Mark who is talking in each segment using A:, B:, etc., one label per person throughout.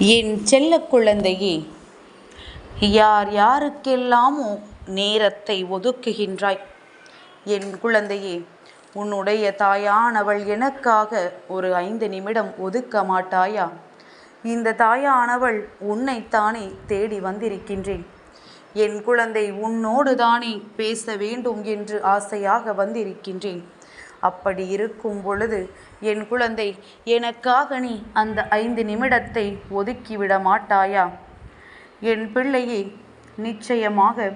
A: என் செல்ல குழந்தையே யார் யாருக்கெல்லாமோ நேரத்தை ஒதுக்குகின்றாய். என் குழந்தையே உன்னுடைய தாயானவள் எனக்காக ஒரு ஐந்து நிமிடம் ஒதுக்க மாட்டாயா? இந்த தாயானவள் உன்னைத்தானே தேடி வந்திருக்கின்றேன். என் குழந்தை உன்னோடு தானே பேச வேண்டும் என்று ஆசையாக வந்திருக்கின்றேன். அப்படி இருக்கும் பொழுது என் குழந்தை எனக்காக நீ அந்த ஐந்து நிமிடத்தை ஒதுக்கிவிட மாட்டாயா? என் பிள்ளையே நிச்சயமாக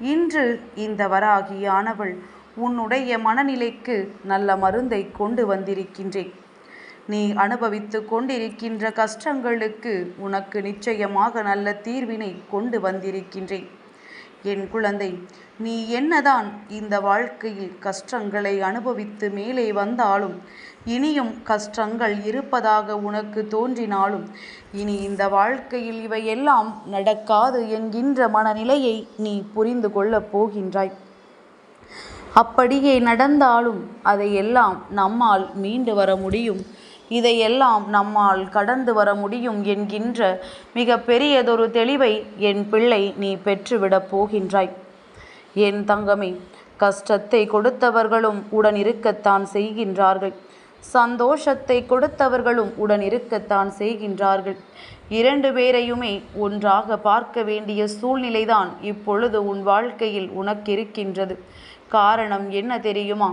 A: இன்று இந்த வராகியானவள் உன்னுடைய மனநிலைக்கு நல்ல மருந்தை கொண்டு வந்திருக்கின்றேன். நீ அனுபவித்து கொண்டிருக்கின்ற கஷ்டங்களுக்கு உனக்கு நிச்சயமாக நல்ல தீர்வினை கொண்டு வந்திருக்கின்றேன். என் குழந்தை நீ என்னதான் இந்த வாழ்க்கையில் கஷ்டங்களை அனுபவித்து மேலே வந்தாலும் இனியும் கஷ்டங்கள் இருப்பதாக உனக்கு தோன்றினாலும் இனி இந்த வாழ்க்கையில் இவையெல்லாம் நடக்காது என்கின்ற மனநிலையை நீ புரிந்து கொள்ளப் போகின்றாய். அப்படியே நடந்தாலும் அதையெல்லாம் நம்மால் மீண்டு வர முடியும். இதையெல்லாம் நம்மால் கடந்து வர முடியும் என்கின்ற மிக பெரியதொரு தெளிவை என் பிள்ளை நீ பெற்றுவிடப் போகின்றாய். என் தங்கமே கஷ்டத்தை கொடுத்தவர்களும் உடன் இருக்கத்தான் செய்கின்றார்கள். சந்தோஷத்தை கொடுத்தவர்களும் உடன் இருக்கத்தான் செய்கின்றார்கள். இரண்டு பேரையுமே ஒன்றாக பார்க்க வேண்டிய சூழ்நிலைதான் இப்பொழுது உன் வாழ்க்கையில் உனக்கிருக்கின்றது. காரணம் என்ன தெரியுமா?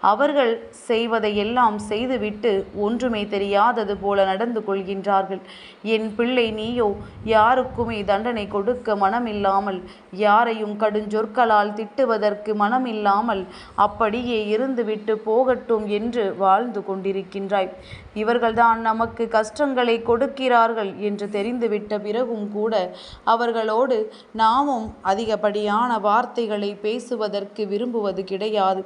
A: அவர்கள் செய்வதையெல்லாம் செய்துவிட்டு ஒன்றுமே தெரியாதது போல நடந்து கொள்கின்றார்கள். என் பிள்ளை நீயோ யாருக்குமே தண்டனை கொடுக்க மனமில்லாமல் யாரையும் கடுஞ்சொற்களால் திட்டுவதற்கு மனமில்லாமல் அப்படியே இருந்துவிட்டு போகட்டும் என்று வாழ்ந்து கொண்டிருக்கின்றாய். இவர்கள்தான் நமக்கு கஷ்டங்களை கொடுக்கிறார்கள் என்று தெரிந்துவிட்ட பிறகும் கூட அவர்களோடு நாமும் அதிகப்படியான வார்த்தைகளை பேசுவதற்கு விரும்புவது கிடையாது.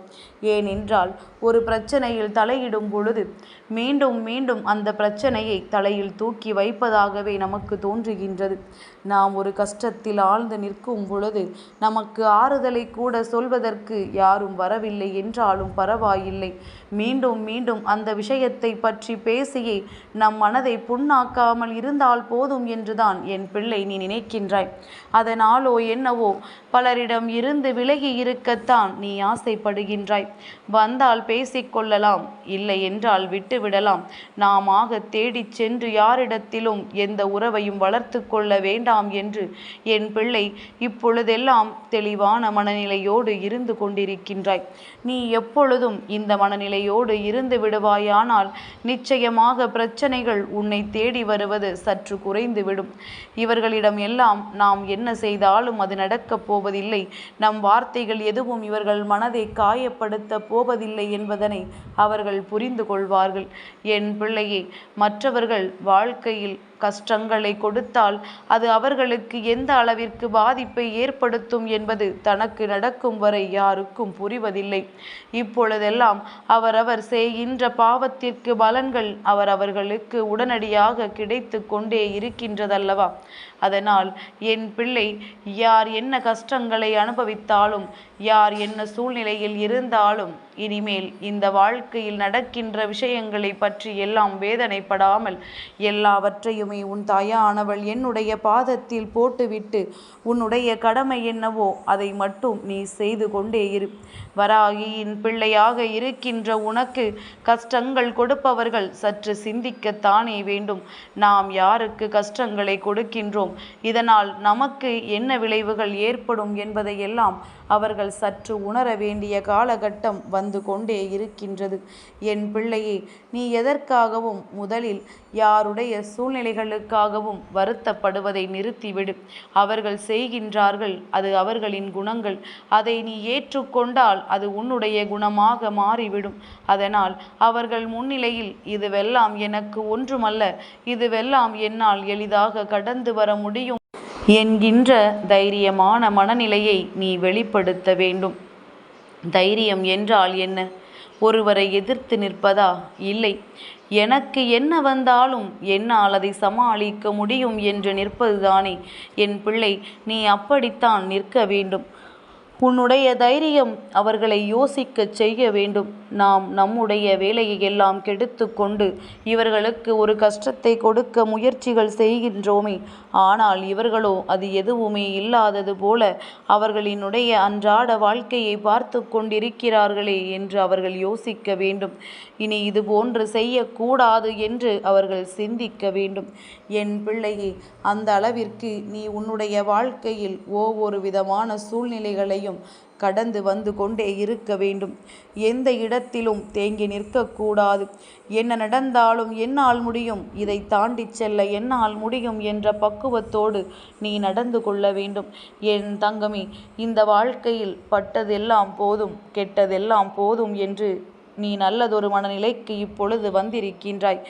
A: ஏனென்றால் ஒரு பிரச்சனையில் தலையிடும் பொழுது மீண்டும் மீண்டும் அந்த பிரச்சனையை தலையில் தூக்கி வைப்பதாகவே நமக்கு தோன்றுகின்றது. நாம் ஒரு கஷ்டத்தில் ஆழ்ந்து நிற்கும் பொழுது நமக்கு ஆறுதலை கூட சொல்வதற்கு யாரும் வரவில்லை என்றாலும் பரவாயில்லை. மீண்டும் மீண்டும் அந்த விஷயத்தை பற்றி பேசியே நம் மனதை புண்ணாக்காமல் இருந்தால் போதும் என்றுதான் என் பிள்ளை நீ நினைக்கின்றாய். அதனாலோ என்னவோ பலரிடம் இருந்து விலகி இருக்கத்தான் நீ ஆசைப்படுகின்றாய். வந்தால் பேசிக்கொள்ளலாம் இல்லை என்றால் விட்டு விடலாம். நாமாக தேடிச் சென்று யாரிடத்திலும் எந்த உறவையும் வளர்த்து கொள்ள வேண்டாம் என்று என் பிள்ளை இப்பொழுதெல்லாம் தெளிவான மனநிலையோடு இருந்து கொண்டிருக்கின்றாய். நீ எப்பொழுதும் இந்த மனநிலையோடு இருந்து விடுவாயானால் நிச்சயமாக பிரச்சனைகள் உன்னை தேடி வருவது சற்று குறைந்துவிடும். இவர்களிடம் எல்லாம் நாம் என்ன செய்தாலும் அது நடக்கப் போவதில்லை. நம் வார்த்தைகள் எதுவும் இவர்கள் மனதை காயப்படுத்த போவதில்லை என்பதனை அவர்கள் புரிந்து கொள்வார்கள். என் பிள்ளையே மற்றவர்கள் வாழ்க்கையில் கஷ்டங்களை கொடுத்தால் அது அவர்களுக்கு எந்த அளவிற்கு பாதிப்பை ஏற்படுத்தும் என்பது தனக்கு நடக்கும் வரை யாருக்கும் புரிவதில்லை. இப்பொழுதெல்லாம் அவரவர் செய்கின்ற பாவத்திற்கு பலன்கள் அவரவர்களுக்கு உடனடியாக கிடைத்து கொண்டே இருக்கின்றதல்லவா? அதனால் என் பிள்ளை யார் என்ன கஷ்டங்களை அனுபவித்தாலும் யார் என்ன சூழ்நிலையில் இருந்தாலும் இனிமேல் இந்த வாழ்க்கையில் நடக்கின்ற விஷயங்களை பற்றி எல்லாம் வேதனைப்படாமல் எல்லாவற்றையும் உன் தாயானவள் என்னுடைய பாதத்தில் போட்டுவிட்டு உன்னுடைய கடமை என்னவோ அதை மட்டும் நீ செய்து கொண்டே இரு. வராகியின் பிள்ளையாக இருக்கின்ற உனக்கு கஷ்டங்கள் கொடுப்பவர்கள் சற்று சிந்திக்கத்தானே வேண்டும். நாம் யாருக்கு கஷ்டங்களை கொடுக்கின்றோம்? இதனால் நமக்கு என்ன விளைவுகள் ஏற்படும் என்பதையெல்லாம் அவர்கள் சற்று உணர வேண்டிய காலகட்டம் வந்து கொண்டே இருக்கின்றது. என் பிள்ளையே நீ எதற்காகவும் முதலில் யாருடைய சூழ்நிலைகளுக்காகவும் வருத்தப்படுவதை நிறுத்திவிடு. அவர்கள் செய்கின்றார்கள் அது அவர்களின் குணங்கள். அதை நீ ஏற்றுக்கொண்டால் அது உன்னுடைய குணமாக மாறிவிடும். அதனால் அவர்கள் முன்னிலையில் இதுவெல்லாம் எனக்கு ஒன்றுமல்ல. இதுவெல்லாம் என்னால் எளிதாக கடந்து வர முடியும். என்கின்ற தைரியமான மனநிலையை நீ வெளிப்படுத்த வேண்டும். தைரியம் என்றால் என்ன? ஒருவரை எதிர்த்து நிற்பதா? இல்லை. எனக்கு என்ன வந்தாலும் என்னால் அதை சமாளிக்க முடியும் என்று நிற்பதுதானே? என் பிள்ளை நீ அப்படித்தான் நிற்க வேண்டும். உன்னுடைய தைரியம் அவர்களை யோசிக்கச் செய்ய வேண்டும். நாம் நம்முடைய வேலையை எல்லாம் கெடுத்து கொண்டு இவர்களுக்கு ஒரு கஷ்டத்தை கொடுக்க முயற்சிகள் செய்கின்றோமே. ஆனால் இவர்களோ அது எதுவுமே இல்லாதது போல அவர்களினுடைய அன்றாட வாழ்க்கையை பார்த்து கொண்டிருக்கிறார்களே என்று அவர்கள் யோசிக்க வேண்டும். இனி இது போன்று செய்யக்கூடாது என்று அவர்கள் சிந்திக்க வேண்டும். என் பிள்ளையே அந்த அளவிற்கு நீ உன்னுடைய வாழ்க்கையில் ஒவ்வொரு விதமான சூழ்நிலைகளையும் கடந்து வந்து கொண்டே இருக்க வேண்டும். எந்த இடத்திலும் தேங்கி நிற்கக்கூடாது. என்ன நடந்தாலும் என்னால் முடியும். இதை தாண்டி செல்ல என்னால் முடியும் என்ற பக்குவத்தோடு நீ நடந்து கொள்ள வேண்டும். என் தங்கமே இந்த வாழ்க்கையில் பட்டதெல்லாம் போதும் கெட்டதெல்லாம் போதும் என்று நீ நல்லதொரு மனநிலைக்கு இப்பொழுது வந்திருக்கின்றாய்.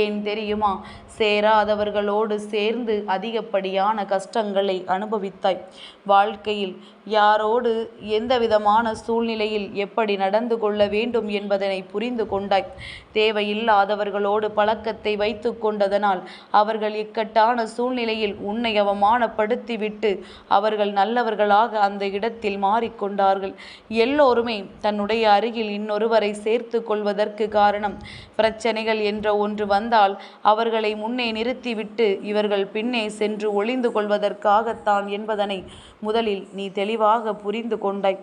A: ஏன் தெரியுமா? சேராதவர்களோடு சேர்ந்து அதிகப்படியான கஷ்டங்களை அனுபவித்தாய். வாழ்க்கையில் யாரோடு எந்த விதமான சூழ்நிலையில் எப்படி நடந்து கொள்ள வேண்டும் என்பதனை புரிந்து கொண்டாய். தேவையில்லாதவர்களோடு பழக்கத்தை வைத்து கொண்டதனால் அவர்கள் இக்கட்டான சூழ்நிலையில் உன்னை அவமானப்படுத்திவிட்டு அவர்கள் நல்லவர்களாக அந்த இடத்தில் மாறிக்கொண்டார்கள். எல்லோருமே தன்னுடைய அருகில் இன்னொருவரை சேர்த்து கொள்வதற்கு காரணம். பிரச்சனைகள் என்ற ஒன்று வந்தால் அவர்களை முன்னே நிறுத்திவிட்டு இவர்கள் பின்னே சென்று ஒளிந்து கொள்வதற்காகத்தான் என்பதனை முதலில் நீ தெளிவாக புரிந்து கொண்டாய்.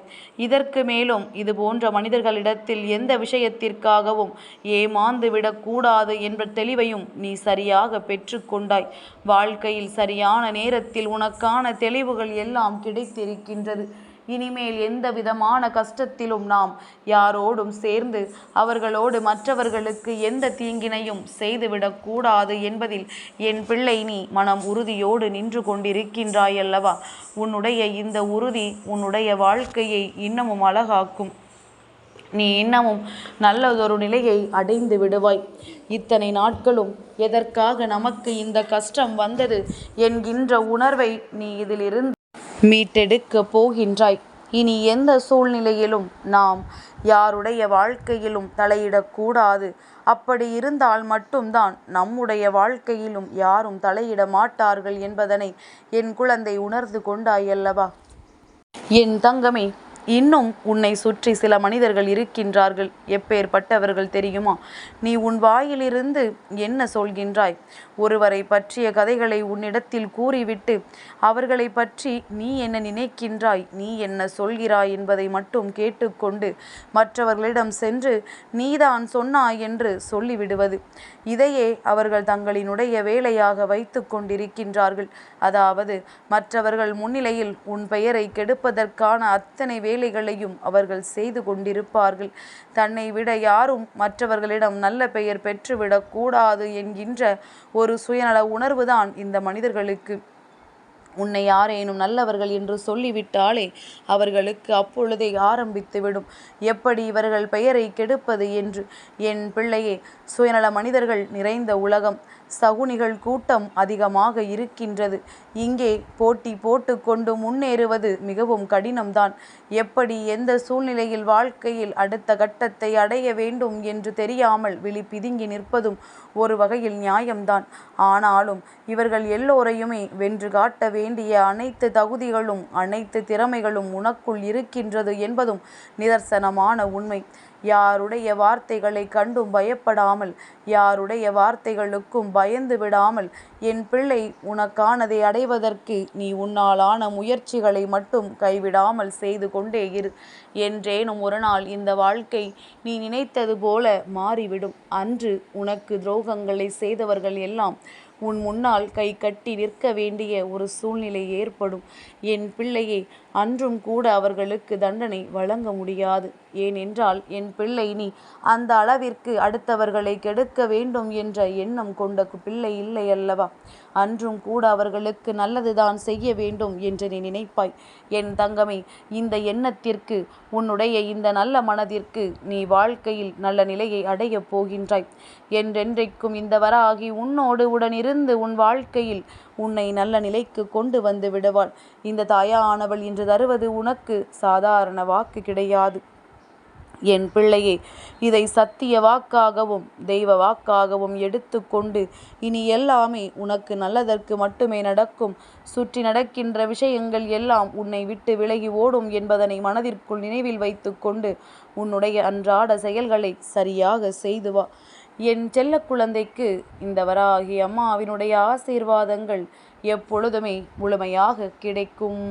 A: இதற்கு மேலும் இது போன்ற மனிதர்களிடத்தில் எந்த விஷயத்திற்காகவும் ஏமாந்து விடக்கூடாது என்ற தெளிவையும் நீ சரியாக பெற்றுக்கொண்டாய் வாழ்க்கையில் சரியான நேரத்தில் உனக்கான தெளிவுகள் எல்லாம் கிடைத்திருக்கின்றது. இனிமேல் எந்த விதமான கஷ்டத்திலும் நாம் யாரோடும் சேர்ந்து அவர்களோடு மற்றவர்களுக்கு எந்த தீங்கினையும் செய்துவிடக்கூடாது என்பதில் என் பிள்ளை நீ மனம் உறுதியோடு நின்று கொண்டிருக்கின்றாய் அல்லவா? உன்னுடைய இந்த உறுதி உன்னுடைய வாழ்க்கையை இன்னமும் அழகாக்கும். நீ இன்னமும் நல்லதொரு நிலையை அடைந்து விடுவாய். இத்தனை நாட்களும் எதற்காக நமக்கு இந்த கஷ்டம் வந்தது? என்கின்ற உணர்வை நீ இதிலிருந்து மீட்டெடுக்கப் போகின்றாய். இனி எந்த சூழ்நிலையிலும் நாம் யாருடைய வாழ்க்கையிலும் தலையிடக்கூடாது. அப்படி இருந்தால் மட்டும்தான் நம்முடைய வாழ்க்கையிலும் யாரும் தலையிட மாட்டார்கள் என்பதனை என் குழந்தை உணர்ந்து கொண்டாயல்லவா என் தங்கமே இன்னும் உன்னை சுற்றி சில மனிதர்கள் இருக்கின்றார்கள். எப்பேற்பட்டவர்கள் தெரியுமா? நீ உன் வாயிலிருந்து என்ன சொல்கின்றாய்? ஒருவரை பற்றிய கதைகளை உன்னிடத்தில் கூறிவிட்டு அவர்களை பற்றி நீ என்ன நினைக்கின்றாய்? நீ என்ன சொல்கிறாய் என்பதை மட்டும் கேட்டுக்கொண்டு மற்றவர்களிடம் சென்று நீதான் சொன்னாய் என்று சொல்லிவிடுவது. இதையே அவர்கள் தங்களினுடைய வேலையாக வைத்து கொண்டிருக்கின்றார்கள். அதாவது மற்றவர்கள் முன்னிலையில் உன் பெயரை கெடுப்பதற்கான அத்தனை வேலைகளையும் அவர்கள் செய்து கொண்டிருப்பார்கள். தன்னை விட யாரும் மற்றவர்களிடம் நல்ல பெயர் பெற்றுவிடக்கூடாது என்கின்ற ஒரு சுயநல உணர்வுதான் இந்த மனிதர்களுக்கு. உன்னை யாரேனும் நல்லவர்கள் என்று சொல்லிவிட்டாலே அவர்களுக்கு அப்பொழுதே ஆரம்பித்துவிடும். எப்படி இவர்கள் பெயரை கெடுப்பது என்று? என் பிள்ளையே சுயநல மனிதர்கள் நிறைந்த உலகம். சகுனிகள் கூட்டம் அதிகமாக இருக்கின்றது. இங்கே போட்டி போட்டுக்கொண்டு முன்னேறுவது மிகவும் கடினம்தான். எப்படி எந்த சூழ்நிலையில் வாழ்க்கையில் அடுத்த கட்டத்தை அடைய வேண்டும் என்று தெரியாமல் விழி பிதுங்கி நிற்பதும் ஒரு வகையில் நியாயம்தான். ஆனாலும் இவர்கள் எல்லோரையுமே வென்று காட்ட வேண்டிய அனைத்து தகுதிகளும் அனைத்து திறமைகளும் உனக்குள் இருக்கின்றது என்பதும் நிதர்சனமான உண்மை. யாருடைய வார்த்தைகளை கண்டும் பயப்படாமல் யாருடைய வார்த்தைகளுக்கும் பயந்து விடாமல் என் பிள்ளை உனக்கானதை அடைவதற்கு நீ உன்னாலான முயற்சிகளை மட்டும் கைவிடாமல் செய்து கொண்டே இரு. என்றேனும் ஒரு நாள் இந்த வாழ்க்கை நீ நினைத்தது போல மாறிவிடும். அன்று உனக்கு துரோகங்களை செய்தவர்கள் எல்லாம் உன் முன்னால் கை கட்டி நிற்க வேண்டிய ஒரு சூழ்நிலை ஏற்படும். என் பிள்ளையை அன்றும் கூட அவர்களுக்கு தண்டனை வழங்க முடியாது. ஏனென்றால் என் பிள்ளை நீ அந்த அளவிற்கு அடுத்தவர்களை கெடுக்க வேண்டும் என்ற எண்ணம் கொண்ட பிள்ளை இல்லை அல்லவா? அன்றும் கூட அவர்களுக்கு நல்லதுதான் செய்ய வேண்டும் என்று நீ நினைப்பாய். என் தங்கமே இந்த எண்ணத்திற்கு உன்னுடைய இந்த நல்ல மனதிற்கு நீ வாழ்க்கையில் நல்ல நிலையை அடையப் போகின்றாய். என்றென்றைக்கும் இந்த வராகி உன்னோடு உடனிருந்து உன் வாழ்க்கையில் உன்னை நல்ல நிலைக்கு கொண்டு வந்து விடுவாள். இந்த தாயானவள் இன்று தருவது உனக்கு சாதாரண வாக்கு கிடையாது. என் பிள்ளையே இதை சத்திய வாக்காகவும் தெய்வ வாக்காகவும் எடுத்துக்கொண்டு இனி எல்லாமே உனக்கு நல்லதற்கு மட்டுமே நடக்கும். சுற்றி நடக்கின்ற விஷயங்கள் எல்லாம் உன்னை விட்டு விலகி ஓடும் என்பதனை மனதிற்குள் நினைவில் வைத்துக்கொண்டு உன்னுடைய அன்றாட செயல்களை சரியாக செய்து வா. என் செல்ல குழந்தைக்கு இந்த வராகி அம்மாவினுடைய ஆசீர்வாதங்கள் எப்பொழுதுமே முழுமையாக கிடைக்கும்.